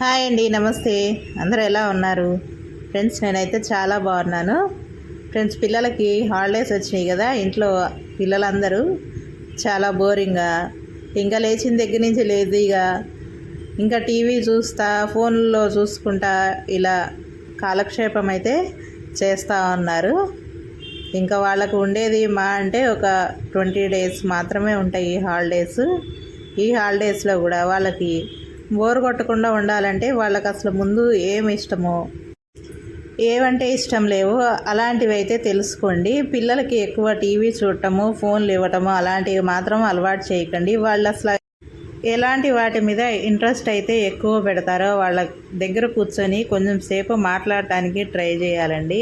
Hi అండి నమస్తే. అందరూ ఎలా ఉన్నారు? ఫ్రెండ్స్ నేనైతే చాలా బాగున్నాను. ఫ్రెండ్స్ పిల్లలకి హాలిడేస్ వచ్చినాయి కదా ఇంట్లో పిల్లలందరూ చాలా బోరింగ్గా ఇంకా లేచిన దగ్గర నుంచి లేజీగా ఇంకా టీవీ చూస్తా ఫోన్లో చూసుకుంటా ఇలా కాలక్షేపం అయితే చేస్తూ ఉన్నారు. ఇంకా వాళ్ళకు ఉండేది మా అంటే ఒక ట్వంటీ డేస్ మాత్రమే ఉంటాయి ఈ హాలిడేస్. ఈ హాలిడేస్లో కూడా వాళ్ళకి బోర్ కొట్టకుండా ఉండాలంటే వాళ్ళకి అసలు ముందు ఏమి ఇష్టమో ఏవంటే ఇష్టం లేవో అలాంటివి అయితే తెలుసుకోండి. పిల్లలకి ఎక్కువ టీవీ చూడటము ఫోన్లు ఇవ్వటము అలాంటివి మాత్రం అలవాటు చేయకండి. వాళ్ళు అసలు ఎలాంటి వాటి మీద ఇంట్రెస్ట్ అయితే ఎక్కువ పెడతారో వాళ్ళ దగ్గర కూర్చొని కొంచెం సేపు మాట్లాడటానికి ట్రై చేయాలండి.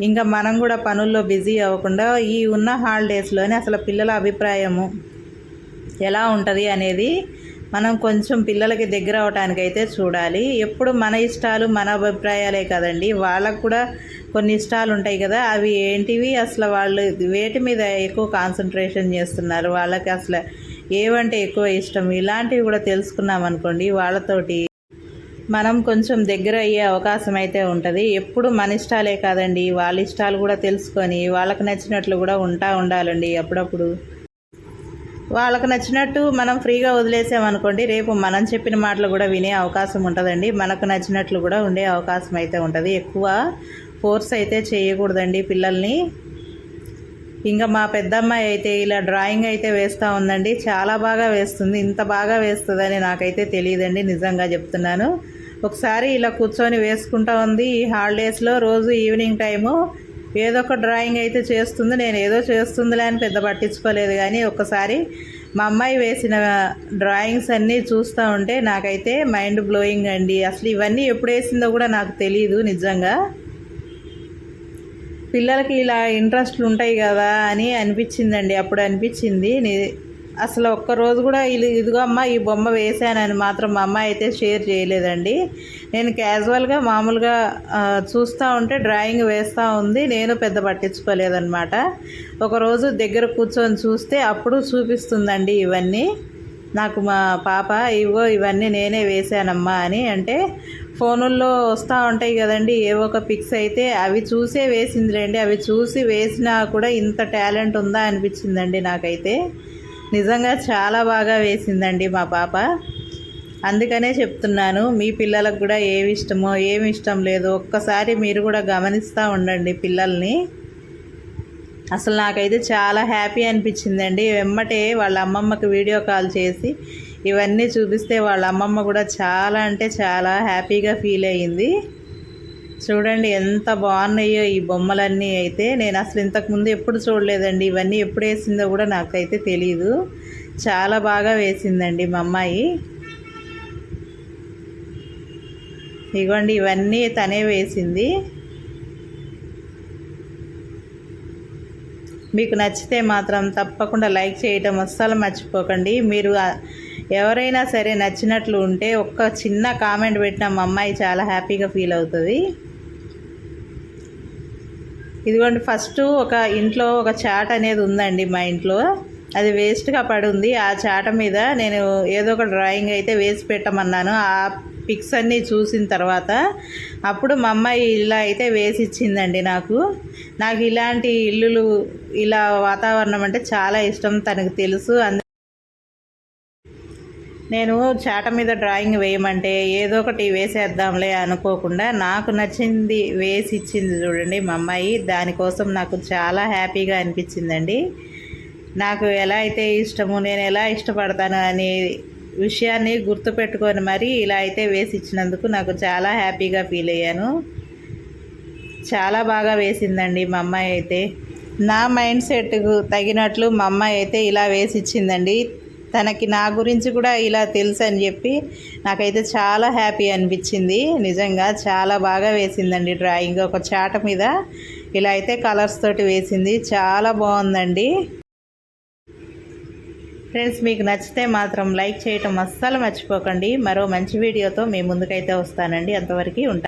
ఇంకా మనం కూడా పనుల్లో బిజీ అవ్వకుండా ఈ ఉన్న హాలిడేస్లోనే అసలు పిల్లల అభిప్రాయము ఎలా ఉంటుంది అనేది మనం కొంచెం పిల్లలకి దగ్గర అవటానికి అయితే చూడాలి. ఎప్పుడు మన ఇష్టాలు మన అభిప్రాయాలే కదండి. వాళ్ళకు కూడా కొన్ని ఇష్టాలు ఉంటాయి కదా. అవి ఏంటివి? అసలు వాళ్ళు వేటి మీద ఎక్కువ కాన్సన్ట్రేషన్ చేస్తున్నారు? వాళ్ళకి అసలు ఏవంటే ఎక్కువ ఇష్టం? ఇలాంటివి కూడా తెలుసుకున్నాం అనుకోండి వాళ్ళతోటి మనం కొంచెం దగ్గర అయ్యే అవకాశం అయితే ఉంటుంది. ఎప్పుడు మన ఇష్టాలే కాదండి. వాళ్ళ ఇష్టాలు కూడా తెలుసుకొని వాళ్ళకి నచ్చినట్లు కూడా ఉంటా ఉండాలండి అప్పుడప్పుడు వాళ్ళకి నచ్చినట్టు మనం ఫ్రీగా వదిలేసామనుకోండి రేపు మనం చెప్పిన మాటలు కూడా వినే అవకాశం ఉంటుందండి. మనకు నచ్చినట్లు కూడా ఉండే అవకాశం అయితే ఉంటుంది. ఎక్కువ ఫోర్స్ అయితే చేయకూడదండి పిల్లల్ని. ఇంకా మా పెద్దమ్మాయి అయితే ఇలా డ్రాయింగ్ అయితే వేస్తూ ఉందండి. చాలా బాగా వేస్తుంది. ఇంత బాగా వేస్తుందని నాకైతే తెలియదండి. నిజంగా చెప్తున్నాను. ఒకసారి ఇలా కూర్చొని వేసుకుంటా ఉంది. ఈ హాలిడేస్లో రోజు ఈవినింగ్ టైము ఏదో ఒక డ్రాయింగ్ అయితే చేస్తుంది నేను ఏదో చేస్తుందిలే అని పెద్ద పట్టించుకోలేదు. కానీ ఒక్కసారి మా అమ్మాయి వేసిన డ్రాయింగ్స్ అన్నీ చూస్తూ ఉంటే నాకైతే మైండ్ బ్లోయింగ్ అండి. అసలు ఇవన్నీ ఎప్పుడు వేసిందో కూడా నాకు తెలియదు నిజంగా. పిల్లలకి ఇలా ఇంట్రెస్ట్లు ఉంటాయి కదా అని అనిపించిందండి. అప్పుడు అనిపించింది అసలు ఒక్కరోజు కూడా ఇది ఇదిగో అమ్మ ఈ బొమ్మ వేసానని మాత్రం మా అమ్మ అయితే షేర్ చేయలేదండి. నేను క్యాజువల్గా మామూలుగా చూస్తూ ఉంటే డ్రాయింగ్ వేస్తూ ఉంది నేను పెద్ద పట్టించుకోలేదన్నమాట. ఒకరోజు దగ్గర కూర్చొని చూస్తే అప్పుడు చూపిస్తుందండి ఇవన్నీ. నాకు మా పాప ఇవో ఇవన్నీ నేనే వేసానమ్మా అని అంటే ఫోనుల్లో వస్తూ ఉంటాయి కదండి ఏవో ఒక పిక్స్ అయితే అవి చూసే వేసిందిలేండి అవి చూసి వేసినా కూడా ఇంత టాలెంట్ ఉందా అనిపించిందండి నాకైతే. నిజంగా చాలా బాగా వేసిందండి మా పాప. అందుకనే చెప్తున్నాను మీ పిల్లలకు కూడా ఏమి ఇష్టమో ఏమి ఇష్టం లేదు ఒక్కసారి మీరు కూడా గమనిస్తూ ఉండండి పిల్లల్ని. అసలు నాకైతే చాలా హ్యాపీ అనిపించిందండి. వెమ్మటే వాళ్ళ అమ్మమ్మకి వీడియో కాల్ చేసి ఇవన్నీ చూపిస్తే వాళ్ళ అమ్మమ్మ కూడా చాలా అంటే చాలా హ్యాపీగా ఫీల్ అయ్యింది. చూడండి ఎంత బాగున్నాయో ఈ బొమ్మలన్నీ అయితే. నేను అసలు ఇంతకుముందు ఎప్పుడు చూడలేదండి. ఇవన్నీ ఎప్పుడు వేసిందో కూడా నాకైతే తెలియదు చాలా బాగా వేసిందండి మా అమ్మాయి. ఇగోండి ఇవన్నీ తనే వేసింది. మీకు నచ్చితే మాత్రం తప్పకుండా లైక్ చేయటం అస్సలు మర్చిపోకండి. మీరు ఎవరైనా సరే నచ్చినట్లు ఉంటే ఒక్క చిన్న కామెంట్ పెట్టిన మా అమ్మాయి చాలా హ్యాపీగా ఫీల్ అవుతుంది. ఇదిగోండి ఫస్ట్ ఒక ఇంట్లో ఒక చాట్ అనేది ఉందండి మా ఇంట్లో. అది వేస్ట్గా పడి ఉంది ఆ చాట మీద నేను ఏదో ఒక డ్రాయింగ్ అయితే వేసి పెట్టమన్నాను. ఆ పిక్స్ అన్నీ చూసిన తర్వాత అప్పుడు మా అమ్మాయి ఇలా అయితే వేసి ఇచ్చిందండి నాకు. నాకు ఇలాంటి ఇల్లులు ఇలా వాతావరణం అంటే చాలా ఇష్టం తనకు తెలుసు. నేను చాట మీద డ్రాయింగ్ వేయమంటే ఏదో ఒకటి వేసేద్దాంలే అనుకోకుండా నాకు నచ్చింది వేసి ఇచ్చింది చూడండి మా అమ్మాయి. దానికోసం నాకు చాలా హ్యాపీగా అనిపించిందండి. నాకు ఎలా అయితే ఇష్టము నేను ఎలా ఇష్టపడతాను అనే విషయాన్ని గుర్తుపెట్టుకొని మరి ఇలా అయితే వేసి ఇచ్చినందుకు నాకు చాలా హ్యాపీగా ఫీల్ అయ్యాను. చాలా బాగా వేసిందండి మా అమ్మాయి అయితే. నా మైండ్ సెట్కు తగినట్లు మా అమ్మాయి అయితే ఇలా వేసి ఇచ్చిందండి తనకి నా గురించి కూడా ఇలా తెలుసు అని చెప్పి నాకైతే చాలా హ్యాపీ అనిపించింది. నిజంగా చాలా బాగా వేసిందండి డ్రాయింగ్. ఒక చాట మీద ఇలా అయితే కలర్స్ తోటి వేసింది. చాలా బాగుందండి. ఫ్రెండ్స్ మీకు నచ్చితే మాత్రం లైక్ చేయటం అస్సలు మర్చిపోకండి. మరో మంచి వీడియోతో మీ ముందుకైతే వస్తానండి. అంతవరకు ఉంటాను